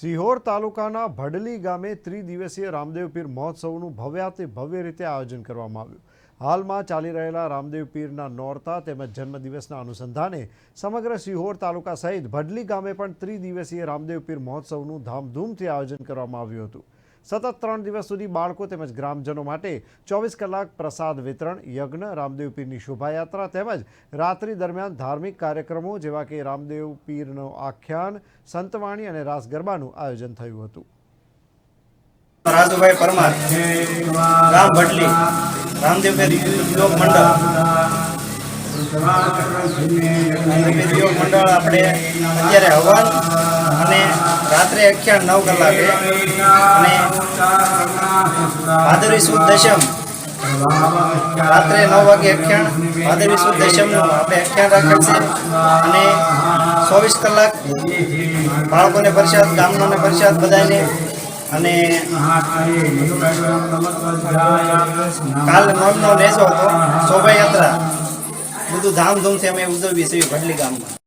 સિહોર તાલુકાના ભડલી ગામે ત્રિદિવસીય રામદેવ પીર મહોત્સવનું ભવ્યાતિ ભવ્ય રીતે આયોજન કરવામાં આવ્યું. હાલમાં ચાલી રહેલા રામદેવ પીરના નોરતા તેમજ જન્મદિવસના અનુસંધાને સમગ્ર સિહોર તાલુકા સહિત ભડલી ગામે પણ ત્રિદિવસીય રામદેવ પીર મહોત્સવનું ધામધૂમથી આયોજન કરવામાં આવ્યું હતું. સતત ત્રણ દિવસ સુધી બાળકો તેમજ ગ્રામજનો માટે ચોવીસ કલાક પ્રસાદ વિતરણ, યજ્ઞ, રામદેવ પીરની શોભાયાત્રા તેમજ રાત્રિ દરમિયાન ધાર્મિક કાર્યક્રમો જેવા કે રામદેવ પીરનો આખ્યાન, સંતવાણી અને રાસ ગરબાનું આયોજન થયું હતું. રાજુભાઈ પરમાર, રામ ભટલી રામદેવ યોગ મંડળ. યોગ મંડળ આપણે અત્યારે હવન અને રાત્રે અખ્યાન નવ કલાકે અને ભાદરવી સુદ દશમ. રાત્રે નવ વાગે અખ્યાણ ભાદરવી સુદ દશમનું આપણે અખ્યાન રાખેલ છે. અને ચોવીસ કલાક બાળકોને પ્રસાદ, ગામનોને પ્રસાદ બધાને. અને કાલ નોમનો નેસો હતો, શોભાયાત્રા. બધું ધામધૂમથી અમે ઉજવીએ છીએ ભડલી ગામમાં.